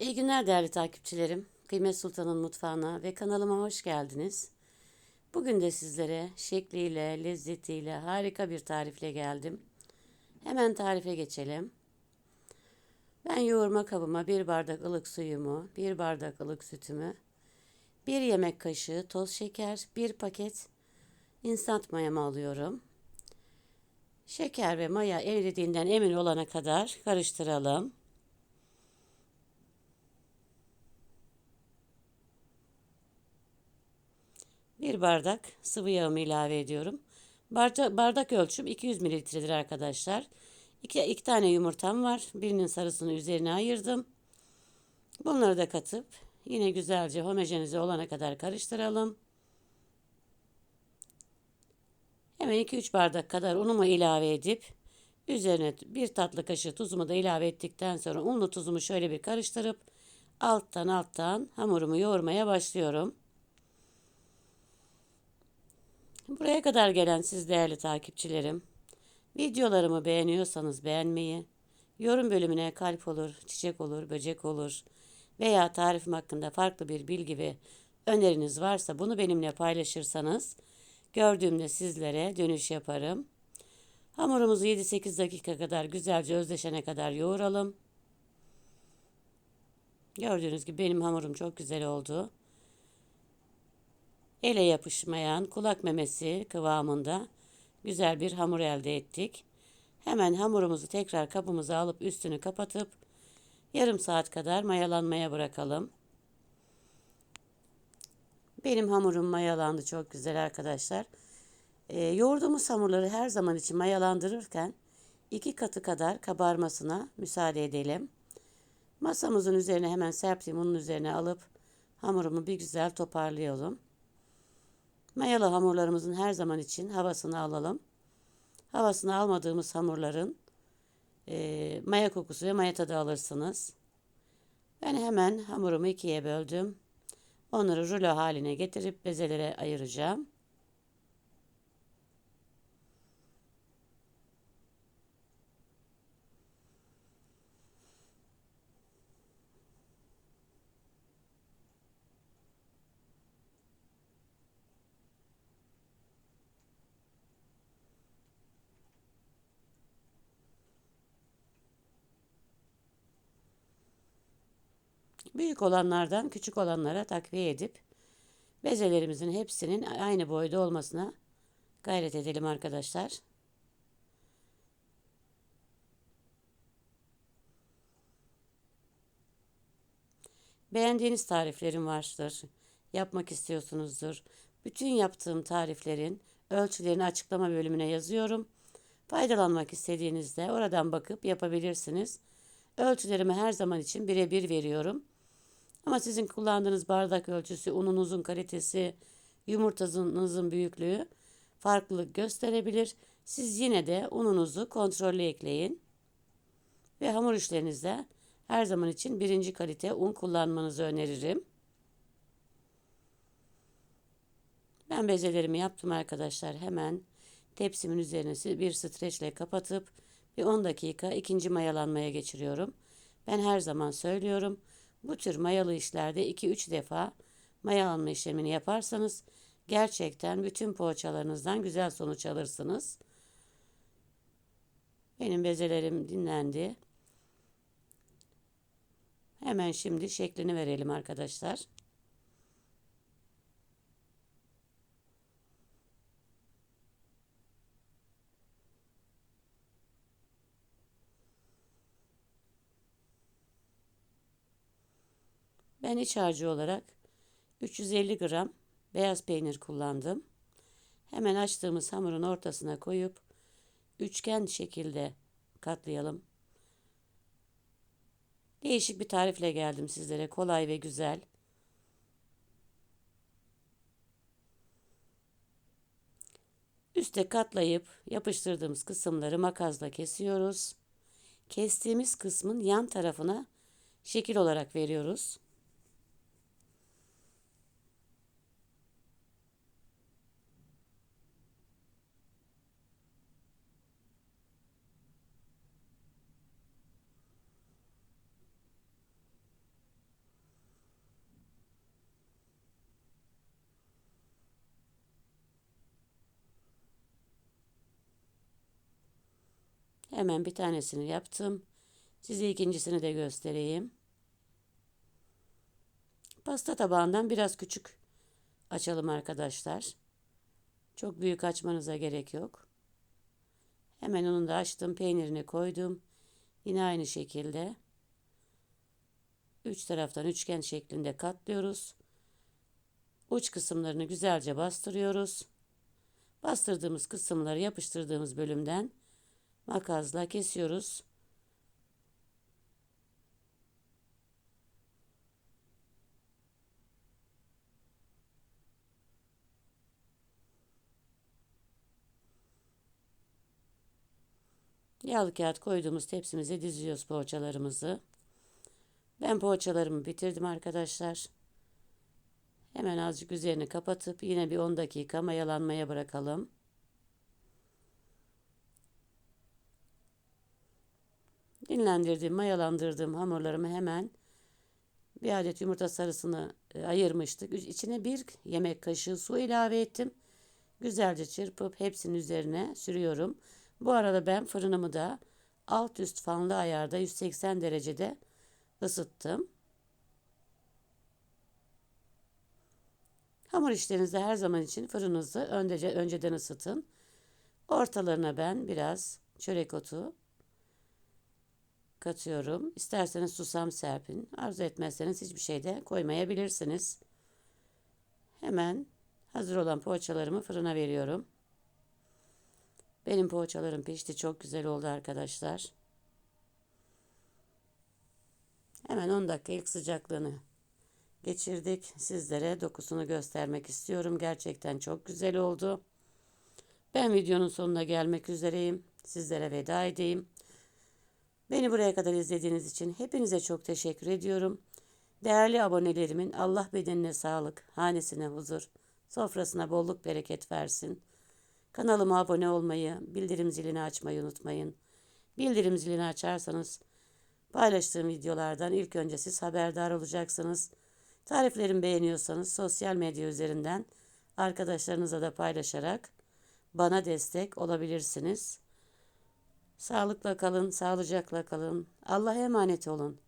İyi günler değerli takipçilerim. Kıymet Sultan'ın mutfağına ve kanalıma hoş geldiniz. Bugün de sizlere şekliyle, lezzetiyle harika bir tarifle geldim. Hemen tarife geçelim. Ben yoğurma kabıma bir bardak ılık suyumu, bir bardak ılık sütümü, bir yemek kaşığı toz şeker, bir paket instant mayamı alıyorum. Şeker ve maya eridiğinden emin olana kadar karıştıralım. Bir bardak sıvı yağımı ilave ediyorum. Bardak, ölçüm 200 mililitredir arkadaşlar. İki, iki tane yumurtam var. Birinin sarısını üzerine ayırdım. Bunları da katıp yine güzelce homojenize olana kadar karıştıralım. Hemen 2-3 bardak kadar unumu ilave edip üzerine bir tatlı kaşığı tuzumu da ilave ettikten sonra unlu tuzumu şöyle bir karıştırıp alttan alttan hamurumu yoğurmaya başlıyorum. Buraya kadar gelen siz değerli takipçilerim, videolarımı beğeniyorsanız beğenmeyi, yorum bölümüne kalp olur, çiçek olur, böcek olur veya tarifim hakkında farklı bir bilgi ve öneriniz varsa bunu benimle paylaşırsanız gördüğümde sizlere dönüş yaparım. Hamurumuzu 7-8 dakika kadar güzelce özleşene kadar yoğuralım. Gördüğünüz gibi benim hamurum çok güzel oldu ele yapışmayan kulak memesi kıvamında güzel bir hamur elde ettik. Hemen hamurumuzu tekrar kabımıza alıp üstünü kapatıp yarım saat kadar mayalanmaya bırakalım. Benim hamurum mayalandı çok güzel arkadaşlar. E, yoğurduğumuz hamurları her zaman için mayalandırırken iki katı kadar kabarmasına müsaade edelim. Masamızın üzerine hemen serptiğim unun üzerine alıp hamurumu bir güzel toparlayalım. Mayalı hamurlarımızın her zaman için havasını alalım. Havasını almadığımız hamurların e, maya kokusu ve maya tadı alırsınız. Ben hemen hamurumu ikiye böldüm. Onları rulo haline getirip bezelere ayıracağım. Büyük olanlardan küçük olanlara takviye edip bezelerimizin hepsinin aynı boyda olmasına gayret edelim arkadaşlar. Beğendiğiniz tariflerim vardır. Yapmak istiyorsunuzdur. Bütün yaptığım tariflerin ölçülerini açıklama bölümüne yazıyorum. Faydalanmak istediğinizde oradan bakıp yapabilirsiniz. Ölçülerimi her zaman için birebir veriyorum. Ama sizin kullandığınız bardak ölçüsü, ununuzun kalitesi, yumurtanızın büyüklüğü farklılık gösterebilir. Siz yine de ununuzu kontrollü ekleyin. Ve hamur işlerinizde her zaman için birinci kalite un kullanmanızı öneririm. Ben bezelerimi yaptım arkadaşlar. Hemen tepsimin üzerine bir streçle kapatıp bir 10 dakika ikinci mayalanmaya geçiriyorum. Ben her zaman söylüyorum. Bu tür mayalı işlerde 2-3 defa mayalanma işlemini yaparsanız gerçekten bütün poğaçalarınızdan güzel sonuç alırsınız. Benim bezelerim dinlendi. Hemen şimdi şeklini verelim arkadaşlar. Ben iç harcı olarak 350 gram beyaz peynir kullandım. Hemen açtığımız hamurun ortasına koyup üçgen şekilde katlayalım. Değişik bir tarifle geldim sizlere. Kolay ve güzel. Üste katlayıp yapıştırdığımız kısımları makasla kesiyoruz. Kestiğimiz kısmın yan tarafına şekil olarak veriyoruz. Hemen bir tanesini yaptım. Size ikincisini de göstereyim. Pasta tabağından biraz küçük açalım arkadaşlar. Çok büyük açmanıza gerek yok. Hemen onu da açtım. Peynirini koydum. Yine aynı şekilde. Üç taraftan üçgen şeklinde katlıyoruz. Uç kısımlarını güzelce bastırıyoruz. Bastırdığımız kısımları yapıştırdığımız bölümden makasla kesiyoruz. Yağlı kağıt koyduğumuz tepsimize diziyoruz poğaçalarımızı. Ben poğaçalarımı bitirdim arkadaşlar. Hemen azıcık üzerini kapatıp yine bir 10 dakika mayalanmaya bırakalım. Dinlendirdiğim, mayalandırdığım hamurlarımı hemen bir adet yumurta sarısını e, ayırmıştık. İçine bir yemek kaşığı su ilave ettim. Güzelce çırpıp hepsinin üzerine sürüyorum. Bu arada ben fırınımı da alt üst fanlı ayarda 180 derecede ısıttım. Hamur işlerinizde her zaman için fırınınızı öncece, önceden ısıtın. Ortalarına ben biraz çörek otu katıyorum. İsterseniz susam serpin. Arzu etmezseniz hiçbir şey de koymayabilirsiniz. Hemen hazır olan poğaçalarımı fırına veriyorum. Benim poğaçalarım pişti. Çok güzel oldu arkadaşlar. Hemen 10 dakika ilk sıcaklığını geçirdik. Sizlere dokusunu göstermek istiyorum. Gerçekten çok güzel oldu. Ben videonun sonuna gelmek üzereyim. Sizlere veda edeyim. Beni buraya kadar izlediğiniz için hepinize çok teşekkür ediyorum. Değerli abonelerimin Allah bedenine sağlık, hanesine huzur, sofrasına bolluk bereket versin. Kanalıma abone olmayı, bildirim zilini açmayı unutmayın. Bildirim zilini açarsanız paylaştığım videolardan ilk önce siz haberdar olacaksınız. Tariflerimi beğeniyorsanız sosyal medya üzerinden arkadaşlarınıza da paylaşarak bana destek olabilirsiniz. Sağlıkla kalın, sağlıcakla kalın. Allah'a emanet olun.